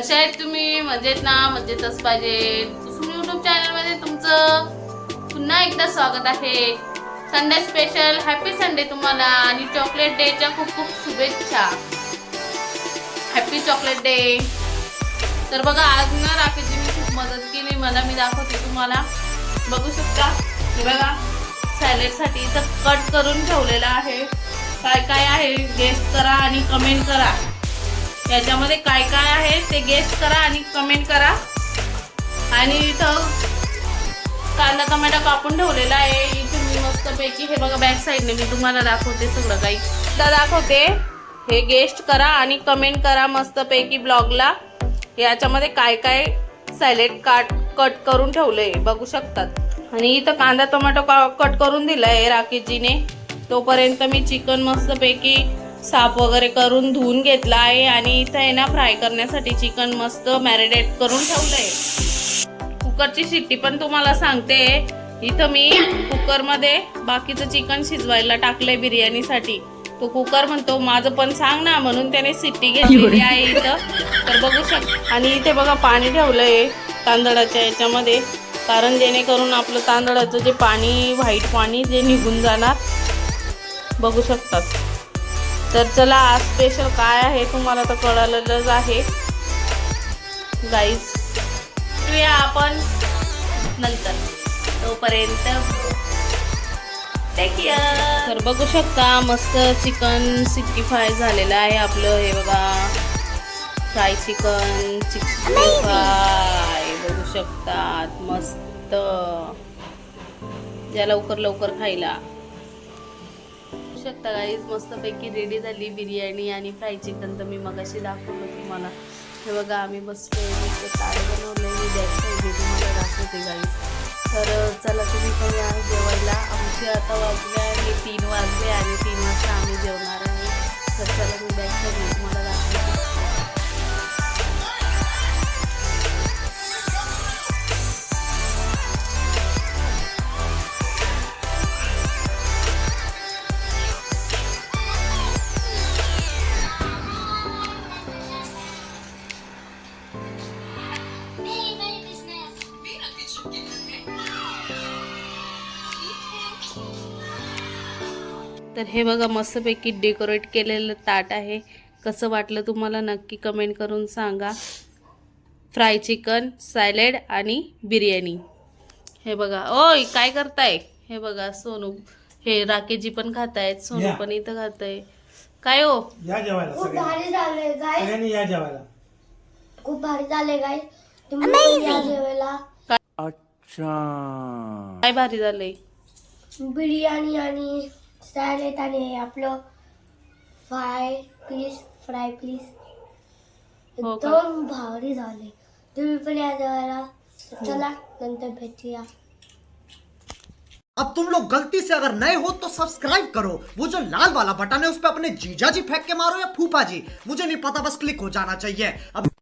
कसे आहेत तुम्ही? मजेत ना? मजेतच पाहिजे. कुसुम युट्यूब चॅनलमध्ये तुमचं पुन्हा एकदा स्वागत आहे. संडे स्पेशल हॅपी संडे तुम्हाला आणि चॉकलेट डेच्या खूप खूप शुभेच्छा. हॅपी चॉकलेट डे तर बघा आज ना राकेशजीने खूप मदत केली. मला मी दाखवते तुम्हाला. बघू शकता? हे बघा सॅलेडसाठी इथं कट करून ठेवलेलं आहे. काय काय आहे? गेस्ट करा आणि कमेंट करा. याच्यामध्ये काय काय आहे ते गेस्ट करा आणि कमेंट करा. आणि इथं कांदा टमाटा कापून ठेवलेला आहे. इथे मी मस्तपैकी हे बघा बॅक साईडने मी तुम्हाला दाखवते सगळं काही. तर दाखवते. हे गेस्ट करा आणि कमेंट करा मस्तपैकी ब्लॉगला याच्यामध्ये काय काय सॅलेड काट कट करून ठेवलं आहे बघू शकतात. आणि इथं कांदा टोमॅटो कट करून दिलाय राकेशजीने तोपर्यंत मी चिकन मस्तपैकी साफ वगैरे करून धुवून घेतला आहे आणि इथं आहे ना फ्राय करण्यासाठी चिकन मस्त मॅरिनेट करून ठेवलंय. कुकरची शिट्टी पण तुम्हाला सांगते. इथं मी कुकरमध्ये बाकीचं चिकन शिजवायला टाकलंय बिर्याणीसाठी. तो कुकर म्हणतो माझं पण सांग ना म्हणून त्याने शिट्टी घेतलेली आहे इथं. तर बघू शक आणि इथे बघा पाणी ठेवलंय तांदळाच्या याच्यामध्ये. कारण जेणेकरून आपलं तांदळाचं जे पाणी व्हाईट पाणी जे निघून जाणार बघू शकतात. तर चला आज स्पेशल काय आहे तुम्हाला तर कळालेलंच आहे. गाईज आपण नंतर. तोपर्यंत तर बघू शकता मस्त चिकन सिक्स्टी फ्राय झालेलं आहे आपलं. हे बघा फ्राय चिकन सिक्स्टी फ्राय बघू शकतात मस्त. ज्या लवकर लवकर खायला. शकता गाईज मस्तपैकी रेडी झाली बिर्याणी आणि फ्राय चिकन तर मी मगाशी दाखवलं तुम्हाला. हे बघा आम्ही बसतो मस्त ताट बनवलंय मी द्यायचं दाखवते गाईज तर चला तुम्ही पण या जेवायला. तर हे बघा मस्तपैकी डेकोरेट केलेलं ताट आहे. कसं वाटलं तुम्हाला नक्की कमेंट करून सांगा. फ्राय चिकन सॅलेड आणि बिर्याणी. हे बघा ओय काय करताय? हे बघा सोनू हे राकेशजी पण खात आहेत सोनू या. पण इथं खात आहे काय हो? या जेवायला खूप सगळ्यांनी. भारी झाले गाय सगळ्यांनी या जेवायला. खूप भारी झाले गाय तुम्ही पण या जेवायला. काय भारी झालंय? बिर्याणी आणि सॅलेड आणि आपलं फ्राय पीस फ्राय पीस हो का? एकदम भारी झाले तुम्ही पण या जेवायला चला नंतर भेटूया अब तुम लोग गलती से अगर नए हो तो सब्सक्राइब करो। वो जो लाल वाला बटन है उस पर अपने जीजा जी फेंक के मारो या फूफा जी मुझे नहीं पता बस क्लिक हो जाना चाहिए। अब